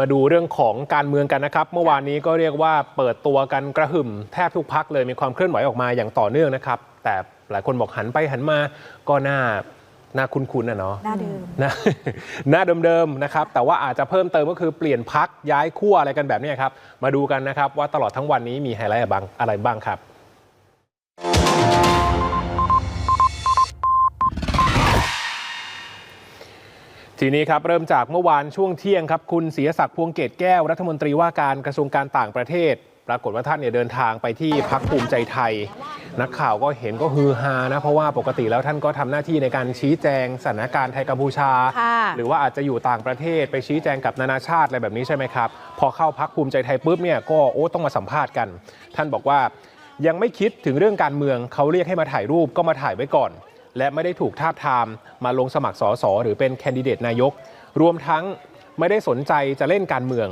มาดูเรื่องของการเมืองกันนะครับ เมื่อวานนี้ก็เรียกว่าเปิดตัวกันกระหึ่มแทบทุกพักเลยมีความเคลื่อนไหวออกมาอย่างต่อเนื่องนะครับ แต่หลายคนบอกหันไปหันมาก็น่าน่าคุ้นๆนะเนาะหน้าเดิมหน้าหน้าเดิมๆนะครับ แต่ว่าอาจจะเพิ่มเติมก็คือเปลี่ยนพักย้ายขั้วอะไรกันแบบนี้ครับ มาดูกันนะครับว่าตลอดทั้งวันนี้มีไฮไลท์อะไรบ้างอะไรบ้างครับ ทีนี้ครับเริ่มจากเมื่อวานช่วงเที่ยงครับคุณศรีศักดิ์พวงเกตแก้วรัฐมนตรีว่าการกระทรวงการต่างประเทศ ปรากฏว่าท่านเนี่ยเดินทางไปที่พักภูมิใจไทย นักข่าวก็เห็นก็ฮือฮานะ เพราะว่าปกติแล้วท่านก็ทำหน้าที่ในการชี้แจงสถานการณ์ไทยกัมพูชาค่ะหรือว่าอาจจะอยู่ต่างประเทศไปชี้แจงกับนานาชาติอะไรแบบนี้ใช่ไหมครับ พอเข้าพักภูมิใจไทยปุ๊บเนี่ยก็โอ้ต้องมาสัมภาษณ์กัน ท่านบอกว่ายังไม่คิดถึงเรื่องการเมืองเขาเรียกให้มาถ่ายรูปก็มาถ่ายไว้ก่อน และไม่ได้ถูกทาบทามมาลงสมัครสสหรือเป็นแคนดิเดตนายก รวมทั้งไม่ได้สนใจจะเล่นการเมือง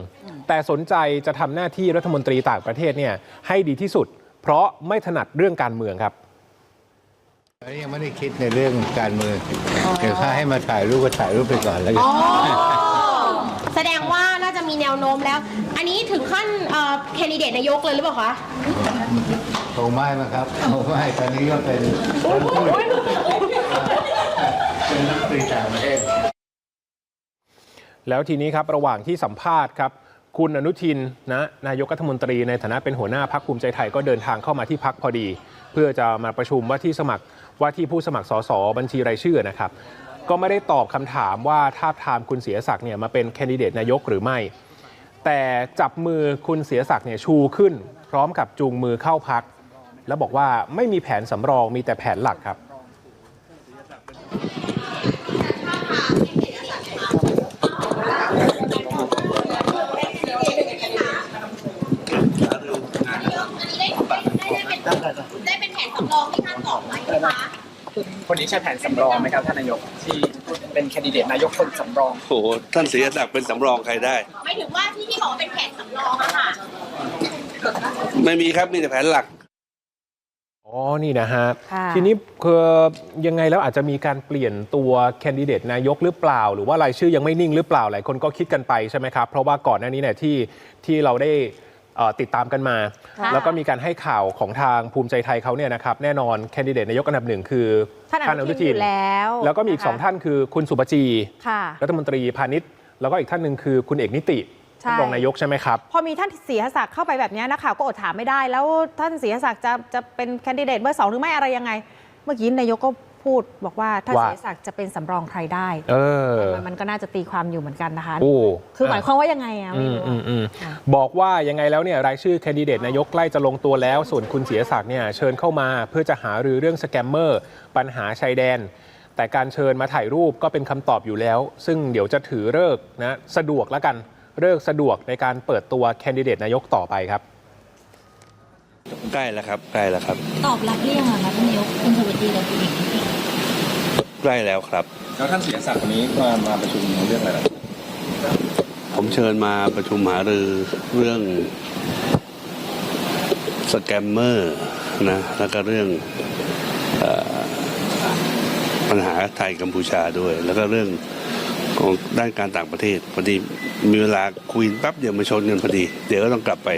แต่สนใจจะทำหน้าที่รัฐมนตรีต่างประเทศเนี่ยให้ดีที่สุด เพราะไม่ถนัดเรื่องการเมืองครับอันนี้ยังไม่ได้คิดในเรื่องการเมืองเดี๋ยวถ้าให้มาถ่ายรูปก็ถ่ายรูปไปก่อนแล้วกันอ๋อแสดงว่าน่าจะมีแนวโน้มแล้ว อันนี้ถึงขั้นแคนดิเดตนายกเลยหรือเปล่าคะ คงไม่มั้งครับคงไม่ตอนนี้ก็เป็นคนพูดเป็นนักตรีต่างประเทศแล้วทีนี้ครับระหว่างที่สัมภาษณ์ครับคุณอนุทินนะนายกรัฐมนตรีในฐานะเป็นหัวหน้าพักภูมิใจไทยก็เดินทางเข้ามาที่พักพอดี เพื่อจะมาประชุมว่าที่สมัครว่าที่ผู้สมัครสสบัญชีรายชื่อนะครับ ก็ไม่ได้ตอบคำถามว่าท้าทามคุณเสียศักดิ์เนี่ยมาเป็นแคนดิเดตนายกหรือไม่ แต่จับมือคุณเสียศักดิ์เนี่ยชูขึ้น พร้อมกับจูงมือเข้าพัก แล้วบอกว่าไม่มีแผนสำรองมีแต่แผนหลักครับได้เป็นแผนสำรองที่ท่านบอกไว้ไหมคะคนนี้ใช่แผนสำรองไหมครับท่านนายกที่เป็นแคนดิเดตนายกคนสำรองโอ้โหท่านศรีศักดิ์เป็นสำรองใครได้ ไม่ถึงว่าที่ที่บอกว่าเป็นแผนสำรองอะค่ะ ไม่มีครับมีแต่แผนหลัก อ๋อ นี่นะฮะค่ะทีนี้คือยังไงแล้วอาจจะมีการเปลี่ยนตัวแคนดิเดตนายกหรือเปล่า หรือว่ารายชื่อยังไม่นิ่งหรือเปล่า หลายคนก็คิดกันไปใช่ไหมครับ เพราะว่าก่อนหน้านี้เนี่ยที่ที่เราได้เอ่อติดตามกันมาค่ะแล้วก็มีการให้ข่าวของทางภูมิใจไทยเขาเนี่ยนะครับแน่นอนแคนดิเดตนายกอันดับหนึ่งคือท่านอนุทินอยู่แล้ว แล้วก็มีอีกนะคะสองท่านคือคุณสุปจีค่ะรัฐมนตรีพาณิชย์แล้วก็อีกท่านหนึ่งคือคุณเอกนิติ ใช่ ท่านรองนายกใช่ไหมครับ พอมีท่านศรีศักดิ์เข้าไปแบบนี้นักข่าวก็อดถามไม่ได้ แล้วท่านศรีศักดิ์จะจะเป็นแคนดิเดตเบอร์สองหรือไม่อะไรยังไง เมื่อกี้นายกก็พูดบอกว่าท่านว่า ศรีศักดิ์จะเป็นสำรองใครได้เออ มันมันก็น่าจะตีความอยู่เหมือนกันนะคะ โอ้คือหมายความว่ายังไงอะอืไม่มรู้อืมอะ อืมค่ะ บอกว่ายังไงแล้วเนี่ยรายชื่อแคนดิเดตนายกใกล้จะลงตัวแล้ว ส่วนคุณเสียศักดิ์เนี่ยเชิญเข้ามาเพื่อจะหารือเรื่องสแกมเมอร์ปัญหาชายแดน แต่การเชิญมาถ่ายรูปก็เป็นคำตอบอยู่แล้ว ซึ่งเดี๋ยวจะถือเลิกษ์นะสะดวกแล้วกัน เลิกษ์สะดวกในการเปิดตัวแคนดิเดตนายกต่อไปครับ ใกล้แล้วครับใกล้แล้วครับ ตอบรับหรือยังอะคะท่านนายกคุณสุวจีกับคุณเอกนิติใกล้แล้วครับ แล้วท่านเสียศักดิ์วันนี้มามาประชุมเรื่องอะไรผมเชิญมาประชุมหารือเรื่องสแกมเมอร์นะแล้วก็เรื่องเออปัญหาไทยกัมพูชาด้วย แล้วก็เรื่อง ของด้านการต่างประเทศพอดีมีเวลาคุยแป๊บเดียวมาชนกันพอดี เดี๋ยวก็ต้องกลับไป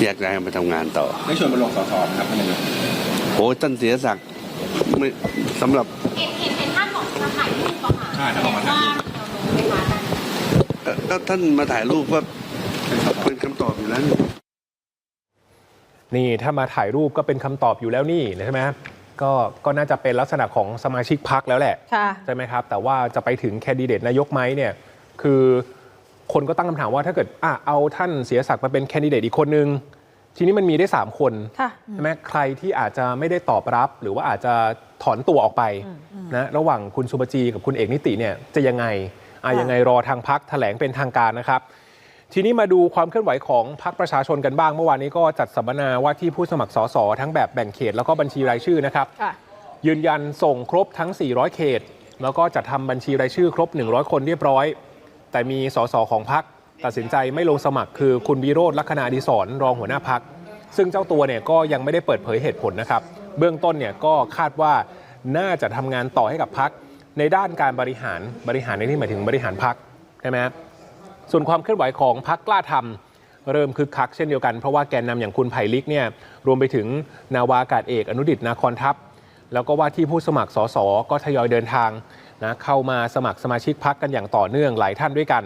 แยกย้ายกันไปทำงานต่อได้ชวนมาลงสสครับท่านนายกโอ้ยท่านเสียศักดิ์ไม่สำหรับเห็นเห็นเห็นท่านบอกจะถ่ายรูปอะค่ะใช่ท่านบอกมาถ่ายรูปว่าเราลงไหมคะเอ่อก็ท่านมาถ่ายรูปก็เป็นคำตอบอยู่แล้วนี่นี่ถ้ามาถ่ายรูปก็เป็นคำตอบอยู่แล้วนี่ใช่ไหม ก็ก็น่าจะเป็นลักษณะของสมาชิกพักแล้วแหละค่ะ ใช่ไหมครับ แต่ว่าจะไปถึงแคนดิเดตนายกไหมเนี่ยคือคนก็ตั้งคำถามว่าถ้าเกิดอะเอาท่านเสียศักดิ์มาเป็นแคนดิเดตอีกคนนึง ทีนี้มันมีได้ 3 คนค่ะ ใช่ไหมใครที่อาจจะไม่ได้ตอบรับ หรือว่าอาจจะถอนตัวออกไปนะระหว่างคุณสุบจีกับคุณเอกนิติเนี่ยจะยังไงอะค่ะยังไงรอทางพักแถลงเป็นทางการนะครับ ทีนี้มาดูความเคลื่อนไหวของพรรคประชาชนกันบ้าง เมื่อวานนี้ก็จัดสัมมนาว่าที่ผู้สมัครสสทั้งแบบแบ่งเขตแล้วก็บัญชีรายชื่อนะครับค่ะยืนยันส่งครบทั้ง 400 เขต แล้วก็จัดทำบัญชีรายชื่อครบ 100 คนเรียบร้อย แต่มีสสของพักตัดสินใจไม่ลงสมัครคือคุณวิโรธลักษณะอดีศรรองหัวหน้าพักซึ่งเจ้าตัวเนี่ยก็ยังไม่ได้เปิดเผยเหตุผลนะครับ เบื้องต้นเนี่ยก็คาดว่าน่าจะทำงานต่อให้กับพักในด้านการบริหารบริหารในที่หมายถึงบริหารพักใช่ไหมครับ ส่วนความเคลื่อนไหวของพักกล้าทำเริ่มคึกคักเช่นเดียวกันเพราะว่าแกนนำอย่างคุณไผ่ลิกเนี่ยรวมไปถึงนาวาอากาศเอกอนุดิตนาคอนทัพ แล้วก็ว่าที่ผู้สมัครสสก็ทยอยเดินทางนะเข้ามาสมัครสมาชิกพักกันอย่างต่อเนื่องหลายท่านด้วยกัน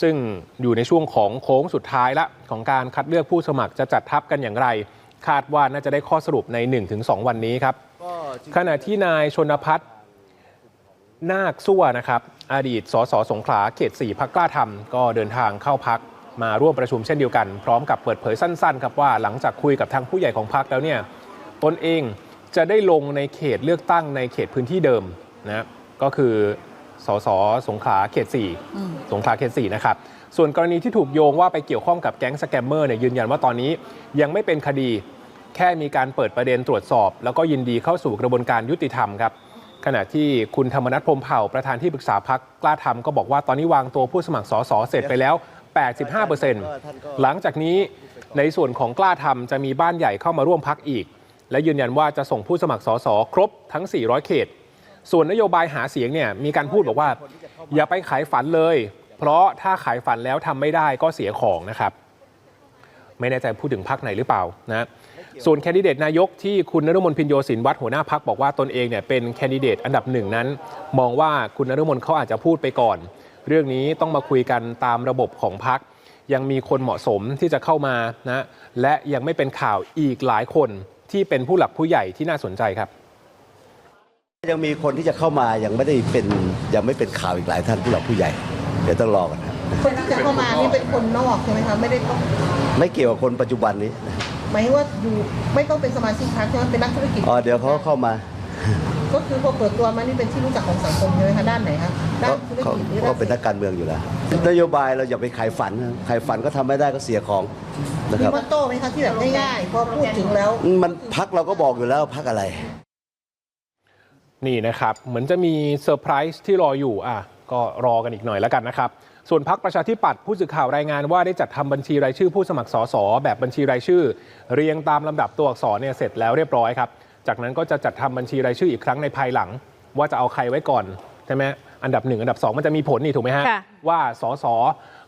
ซึ่งอยู่ในช่วงของโค้งสุดท้ายละของการคัดเลือกผู้สมัครจะจัดทัพกันอย่างไร คาดว่าน่าจะได้ข้อสรุปใน 1-2 วันนี้ครับขณะที่นายชนพัฒน์ นาคสั่วนะครับ อดีตสสสงขลาเขต4พักกล้าทำก็เดินทางเข้าพักมาร่วมประชุมเช่นเดียวกัน พร้อมกับเปิดเผยสั้นๆครับว่าหลังจากคุยกับทางผู้ใหญ่ของพักแล้วเนี่ยตนเองจะได้ลงในเขตเลือกตั้งในเขตพื้นที่เดิมนะก็คือสสสงขลาเขต 4 สงขลาเขต 4 นะครับ ส่วนกรณีที่ถูกโยงว่าไปเกี่ยวข้องกับแก๊งสแกมเมอร์เนี่ยยืนยันว่าตอนนี้ยังไม่เป็นคดี แค่มีการเปิดประเด็นตรวจสอบ แล้วก็ยินดีเข้าสู่กระบวนการยุติธรรมครับ ขณะที่คุณธรรมนัฐพรมเผ่าประธานที่ปรึกษาพักกล้าทำก็บอกว่าตอนนี้วางตัวผู้สมัครสสเสร็จไปแล้ว 85%หลังจากนี้ในส่วนของกล้าทำจะมีบ้านใหญ่เข้ามาร่วมพักอีก และยืนยันว่าจะส่งผู้สมัครสสครบทั้ง 400 เขต ส่วนนโยบายหาเสียงเนี่ยมีการพูดบอกว่า อย่าไปขายฝันเลย เพราะถ้าขายฝันแล้วทำไม่ได้ก็เสียของนะครับ ไม่แน่ใจพูดถึงพักไหนหรือเปล่านะ ส่วนแคนดิเดตนายกที่คุณนฤมลพินโยสินวัฒน์หัวหน้าพักบอกว่าตนเองเนี่ยเป็นแคนดิเดตอันดับหนึ่งนั้น มองว่าคุณนฤมลเขาอาจจะพูดไปก่อน เรื่องนี้ต้องมาคุยกันตามระบบของพักยังมีคนเหมาะสมที่จะเข้ามานะและยังไม่เป็นข่าวอีกหลายคนที่เป็นผู้หลักผู้ใหญ่ที่น่าสนใจครับ ยังมีคนที่จะเข้ามายังไม่ได้เป็นยังไม่เป็นข่าวอีกหลายท่านผู้หลักผู้ใหญ่ เดี๋ยวต้องรอกันนะคนที่จะเข้ามานี่เป็นคนนอกใช่ไหมคะไม่ได้ต้องไม่เกี่ยวกับคนปัจจุบันนี้นะ หมายถึงว่าอยู่ไม่ต้องเป็นสมาชิกพรรคใช่ไหมเป็นนักธุรกิจอ๋อเดี๋ยวเขาเข้ามา ก็คือพอเปิดตัวมานี่เป็นที่รู้จักของสังคมใช่ไหมคะด้านไหนคะด้าเขานธุรเขากิจหรือเขาด้านเป็นนักการเมืองอยู่แล้วนโยบายเราอย่าไปขายฝันนะขายฝันก็ทำไม่ได้ก็เสียของนะคมีรับ มอตโต้ไหมคะที่แบบง่ายๆพอพูดถึงแล้ว มันพักเราก็บอกอยู่แล้วพักอะไร นี่นะครับ เหมือนจะมีเซอร์ไพรส์ที่รออยู่อะก็รอกันอีกหน่อยแล้วกันนะครับ ส่วนพักประชาธิปัตย์ผู้สื่อข่าวรายงานว่าได้จัดทำบัญชีรายชื่อผู้สมัครสสแบบบัญชีรายชื่อ เรียงตามลำดับตัวอักษรเนี่ยเสร็จแล้วเรียบร้อยครับ จากนั้นก็จะจัดทำบัญชีรายชื่ออีกครั้งในภายหลัง ว่าจะเอาใครไว้ก่อนใช่ไหมอันดับหนึ่งอันดับสองมันจะมีผลนี่ถูกไหมฮะค่ะว่าสส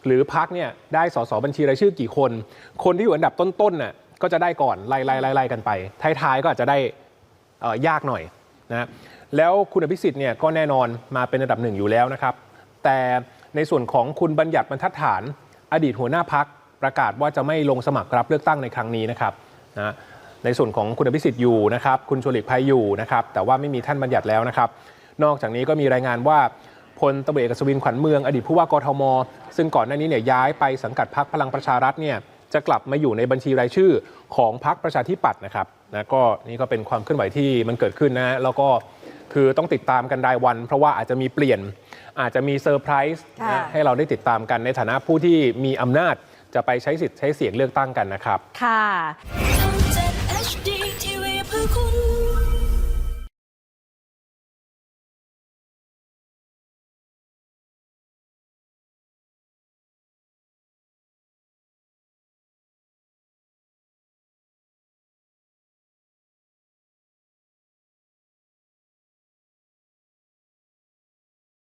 หรือพักเนี่ยได้สสบัญชีรายชื่อกี่คน คนที่อยู่อันดับต้นๆน่ะก็จะได้ก่อนไล่ไล่ไล่ไล่กันไปท้ายๆก็อาจจะได้เอ่อยากหน่อยนะแล้วคุณอภิสิทธิ์เนี่ยก็แน่นอนมาเป็นอันดับหนึ่งอยู่แล้วนะครับ แต่ ในส่วนของคุณบัญญัติบรรทัดฐาน อดีตหัวหน้าพักประกาศว่าจะไม่ลงสมัครรับเลือกตั้งในครั้งนี้นะครับนะในส่วนของคุณอภิสิทธิ์อยู่นะครับคุณชวนหลีกภัยอยู่นะครับแต่ว่าไม่มีท่านบัญญัติแล้วนะครับนอกจากนี้ก็มีรายงานว่าพลตำรวจเอกอัศวินขวัญเมือง อดีตผู้ว่ากทม ซึ่งก่อนหน้านี้เนี่ยย้ายไปสังกัดพักพลังประชารัฐเนี่ยจะกลับมาอยู่ในบัญชีรายชื่อของพักประชาธิปัตย์นะครับนะก็นี่ก็เป็นความเคลื่อนไหวที่มันเกิดขึ้นนะแล้วก็คือต้องติดตามกันรายวัน เพราะว่าอาจจะมีเปลี่ยน อาจจะมีเซอร์ไพรส์ค่ะ นะให้เราได้ติดตามกันในฐานะผู้ที่มีอำนาจจะไปใช้สิทธิ์ใช้เสียงเลือกตั้งกันนะครับ ค่ะ